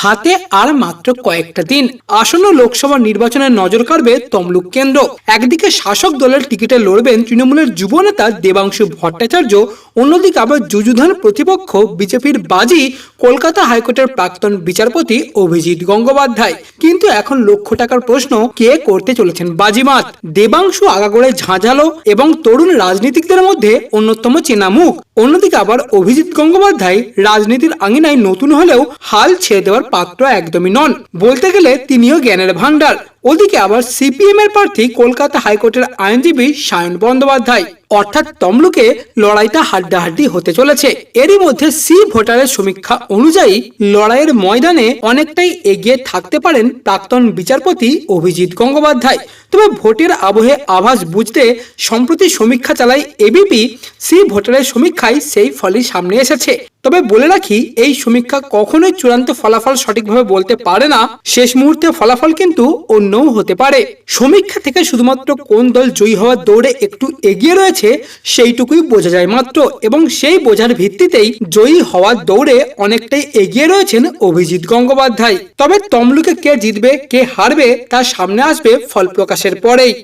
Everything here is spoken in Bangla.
হাতে আর মাত্র কয়েকটা দিন। আসন্ন লোকসভা নির্বাচনের নজর কাড়বে তমলুক কেন্দ্র। একদিকে শাসক দলের টিকিটে লড়বেন তৃণমূলের যুব নেতা দেবাংশু ভট্টাচার্য, অন্যদিকে আবার যুযুধান প্রতিপক্ষ, বিজেপির বাজি কলকাতা হাইকোর্টের প্রাক্তন বিচারপতি অভিজিৎ গঙ্গোপাধ্যায়। কিন্তু এখন লক্ষ টাকার প্রশ্ন, কে করতে চলেছেন বাজিমাত? দেবাংশু আগাগোড়ে ঝাঁঝালো এবং তরুণ রাজনীতিকদের মধ্যে অন্যতম চেনা মুখ। অন্যদিকে আবার অভিজিৎ গঙ্গোপাধ্যায় রাজনীতির আঙিনায় নতুন হলেও হাল ছেড়ে দেওয়ার পাত্র একদমই নন। বলতে গেলে তিনিও জ্ঞানের ভান্ডার ওদিকে আবার সিপিএম এর প্রার্থী কলকাতা হাইকোর্টের আইনজীবী সায়ন বন্দ্যোপাধ্যায়। অর্থাৎ তমলুকে লড়াইটা হাড্ডাহাড্ডি হতে চলেছে। এরই মধ্যে সি ভোটারের সমীক্ষা অনুযায়ী লড়াইয়ের ময়দানে অনেকটাই এগিয়ে থাকতে পারেন প্রাক্তন বিচারপতি অভিজিৎ গঙ্গোপাধ্যায়। তবে ভোটের আবহে আভাস বুঝতে সম্প্রতি সমীক্ষা চালায় এবিপি, সি ভোটারের সমীক্ষায় সেই ফলই সামনে এসেছে। তবে বলে রাখি, এই সমীক্ষা কখনোই চূড়ান্ত ফলাফল সঠিকভাবে বলতে পারে না। শেষ মুহূর্তে ফলাফল কিন্তু অন্যও হতে পারে। সমীক্ষা থেকে শুধুমাত্র কোন দল জয়ী হওয়ার দৌড়ে একটু এগিয়ে রয়েছে, সেইটুকুই বোঝা যায় মাত্র। এবং সেই বোঝার ভিত্তিতেই জয়ী হওয়ার দৌড়ে অনেকটাই এগিয়ে রয়েছেন অভিজিৎ গঙ্গোপাধ্যায়। তবে তমলুকে কে জিতবে, কে হারবে, তার সামনে আসবে ফল প্রকাশের পরেই।